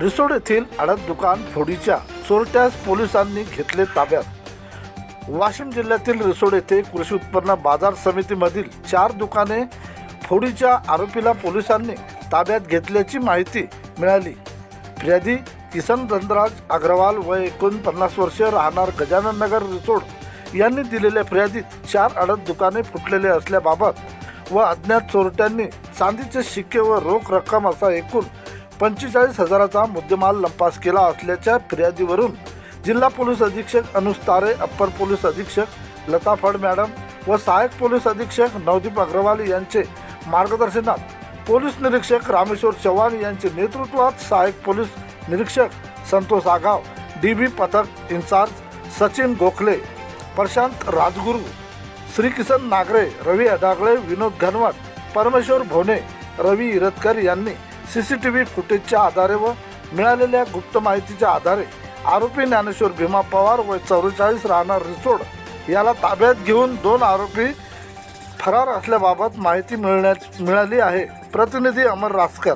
रिसोड येथील अडत दुकान फोडीच्या चोरट्यास पोलिसांनी घेतले ताब्यात. वाशिम जिल्ह्यातील रिसोड येथे कृषी उत्पन्न बाजार समितीमधील चार दुकाने फोडीच्या आरोपीला पोलिसांनी ताब्यात घेतल्याची माहिती मिळाली. फिर्यादी किसन धनराज अग्रवाल वय एकोणपन्नास वर्ष राहणार गजानन नगर रिसोड यांनी दिलेल्या फिर्यादीत चार अडत दुकाने फुटलेले असल्याबाबत व अज्ञात चोरट्यांनी चांदीचे शिक्के व रोख रक्कम असा एकूण पंचेचाळीस हजाराचा मुद्देमाल लंपास केला असल्याच्या फिर्यादीवरून जिल्हा पोलीस अधीक्षक अनुज तारे अप्पर पोलीस अधीक्षक लता फड मॅडम व सहाय्यक पोलीस अधीक्षक नवदीप अग्रवाल यांचे मार्गदर्शनात पोलीस निरीक्षक रामेश्वर चव्हाण यांचे नेतृत्वात सहाय्यक पोलीस निरीक्षक संतोष आगाव डी बी पथक इन्चार्ज सचिन गोखले प्रशांत राजगुरू श्रीकिसन नागरे रवी अडागळे विनोद घनवट परमेश्वर भोने रवी इरतकर यांनी सी सी टी व्ही फुटेजच्या आधारे व मिळालेल्या गुप्त माहितीच्या आधारे आरोपी ज्ञानेश्वर भीमा पवार व चौवेचाळीस राहणार रिसोड याला ताब्यात घेऊन दोन आरोपी फरार असल्याबाबत माहिती मिळण्यात मिळाली आहे. प्रतिनिधी अमर रासकर.